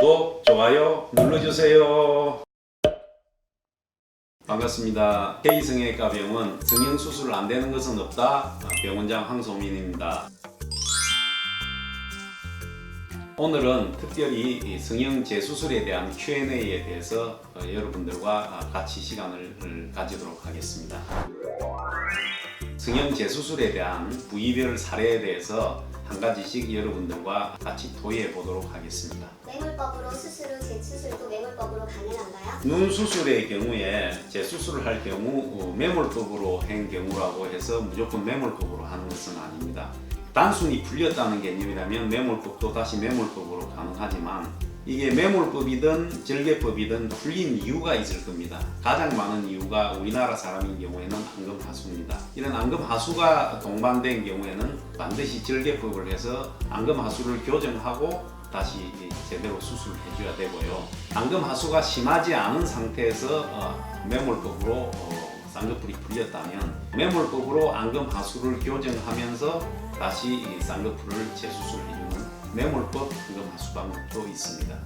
구독, 좋아요 눌러주세요. 반갑습니다. K성형외과 병원 성형수술 안 되는 것은 없다. 병원장 황소민입니다. 오늘은 특별히 이 성형 재수술에 대한 Q&A에 대해서 어, 여러분들과 같이 시간을 가지도록 하겠습니다. 성형 재수술에 대한 부위별 사례에 대해서 한 가지씩 여러분들과 같이 토의해 보도록 하겠습니다. 매몰법으로 수술 후 재수술도 매몰법으로 가능한가요? 눈 수술의 경우에 재수술을 할 경우 어, 매몰법으로 한 경우라고 해서 무조건 매몰법으로 하는 것은 아닙니다. 단순히 풀렸다는 개념이라면 매몰법도 다시 매몰법으로 가능하지만 이게 매몰법이든 절개법이든 풀린 이유가 있을 겁니다. 가장 많은 이유가 우리나라 사람인 경우에는 안검하수입니다. 이런 안검하수가 동반된 경우에는 반드시 절개법을 해서 안검하수를 교정하고 다시 제대로 수술을 해줘야 되고요. 안검하수가 심하지 않은 상태에서 어, 매몰법으로 어, 쌍꺼풀이 풀렸다면 매몰법으로 안검하수를 교정하면서 다시 이 쌍꺼풀을 재수술해주는 매몰법 안검하수 방법도 있습니다.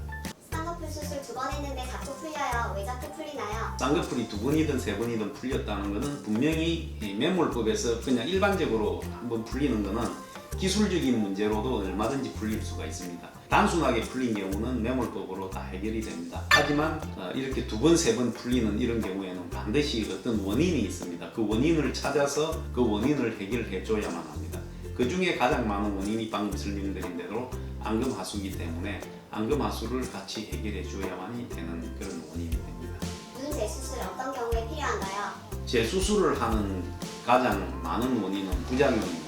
쌍꺼풀 수술 두 번 했는데 자꾸 풀려요. 왜 자꾸 풀리나요? 쌍꺼풀이 두 번이든 세 번이든 풀렸다는 것은 분명히 이 매몰법에서 그냥 일반적으로 한번 풀리는 것은 기술적인 문제로도 얼마든지 풀릴 수가 있습니다. 단순하게 풀린 경우는 매몰법으로 다 해결이 됩니다. 하지만 어, 이렇게 두 번, 세 번 풀리는 이런 경우에는 반드시 어떤 원인이 있습니다. 그 원인을 찾아서 그 원인을 해결해 줘야만 합니다. 그 중에 가장 많은 원인이 방금 설명드린 대로 안검하수이기 때문에 안검하수를 같이 해결해 줘야만이 되는 그런 원인이 됩니다. 눈 재수술 어떤 경우에 필요한가요? 재수술을 하는 가장 많은 원인은 부작용입니다.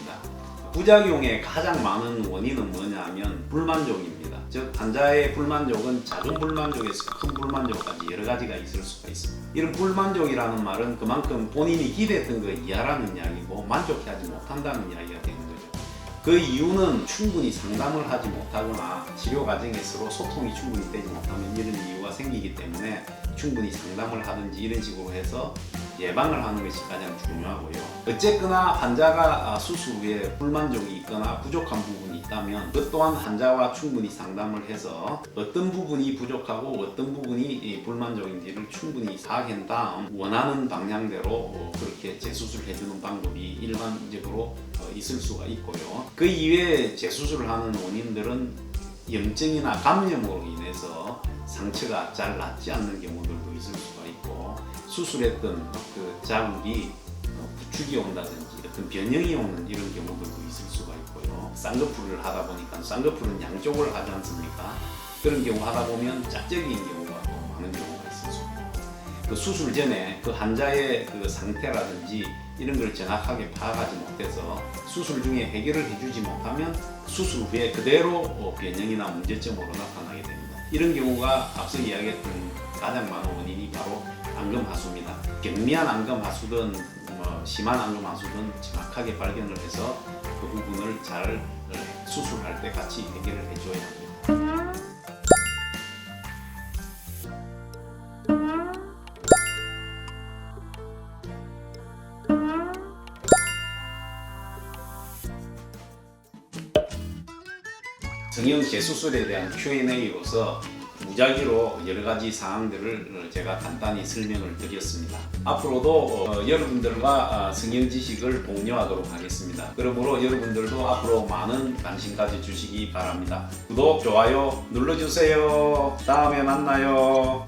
부작용의 가장 많은 원인은 뭐냐면 불만족입니다. 즉 환자의 불만족은 작은 불만족에서 큰 불만족까지 여러 가지가 있을 수가 있습니다. 이런 불만족이라는 말은 그만큼 본인이 기대했던 거 이하라는 이야기고 만족하지 못한다는 이야기가 거죠. 그 이유는 충분히 상담을 하지 못하거나 치료 과정에 서로 소통이 충분히 되지 못하면 이런 이유가 생기기 때문에 충분히 상담을 하든지 이런 식으로 해서 예방을 하는 것이 가장 중요하고요. 어쨌거나 환자가 아, 수술 후에 불만족이 있거나 부족한 부분이 있다면 그 또한 환자와 충분히 상담을 해서 어떤 부분이 부족하고 어떤 부분이 이 불만족인지를 충분히 파악한 다음 원하는 방향대로 어, 그렇게 재수술 해주는 방법이 일반적으로 어, 있을 수가 있고요. 그 이외에 재수술을 하는 원인들은 염증이나 감염으로 인해서 상처가 잘 낫지 않는 경우들도 있을 수가 있고 수술했던 그 자국이 어, 부축이 온다든지 어떤 변형이 오는 이런 경우들도 있을 수가 있고요. 쌍꺼풀을 하다 보니까 쌍꺼풀은 양쪽을 하지 않습니까? 그런 경우 하다 보면 짝짝이인 경우가 또 많은 경우가 있을 수가 있고 그 수술 전에 그 환자의 그 상태라든지 이런 걸 정확하게 파악하지 못해서 수술 중에 해결을 해주지 못하면 수술 후에 그대로 어, 변형이나 문제점으로 나타나게 됩니다. 이런 경우가 앞서 이야기했던 가장 많은 원인이 바로 안검하수입니다. 경미한 안검하수든 뭐 심한 안검하수든 정확하게 발견을 해서 그 부분을 잘 어, 수술할 때 같이 해결을 해줘야 합니다. 성형 재수술에 대한 Q&A로서 무작위로 여러 가지 사항들을 제가 간단히 설명을 드렸습니다. 앞으로도 어, 여러분들과 어, 성형 지식을 공유하도록 하겠습니다. 그러므로 여러분들도 앞으로 많은 관심 가져주시기 바랍니다. 구독, 좋아요 눌러주세요. 다음에 만나요.